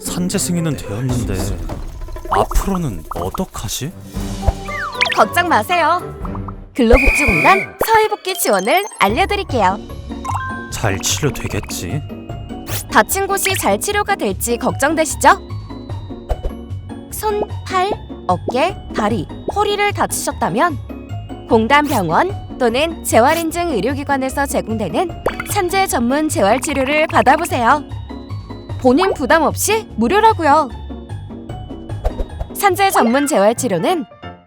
산재 승인은 되었는데 앞으로는 어떡하지? 걱정 마세요. 근로복지공단 사회복귀 지원을 알려드릴게요. 잘 치료되겠지? 다친 곳이 잘 치료가 될지 걱정되시죠? 손, 팔, 어깨, 다리, 허리를 다치셨다면 공단 병원 또는 재활인증 의료기관에서 제공되는 산재 전문 재활치료를 받아보세요. 본인 부담 없이 무료라고요. 산재 전문 재활치료는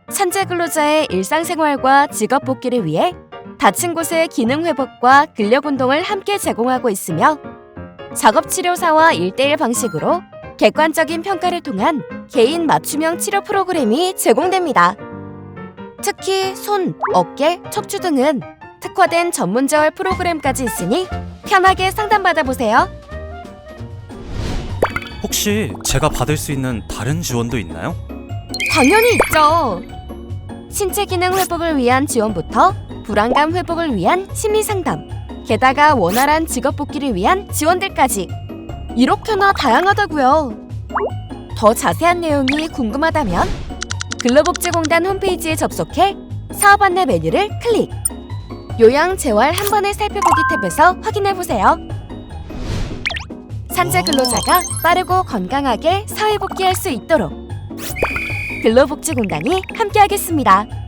산재 근로자의 일상생활과 직업 복귀를 위해 다친 곳의 기능 회복과 근력 운동을 함께 제공하고 있으며 작업 치료사와 1대1 방식으로 객관적인 평가를 통한 개인 맞춤형 치료 프로그램이 제공됩니다. 특히 손, 어깨, 척추 등은 특화된 전문 재활 프로그램까지 있으니 편하게 상담받아 보세요. 혹시 제가 받을 수 있는 다른 지원도 있나요? 당연히 있죠. 신체 기능 회복을 위한 지원부터 불안감 회복을 위한 심리 상담, 게다가 원활한 직업 복귀를 위한 지원들까지 이렇게나 다양하다고요. 더 자세한 내용이 궁금하다면 근로복지공단 홈페이지에 접속해 사업 안내 메뉴를 클릭. 요양 재활 한 번에 살펴보기 탭에서 확인해 보세요. 산재 근로자가 빠르고 건강하게 사회 복귀할 수 있도록 근로복지공단이 함께하겠습니다.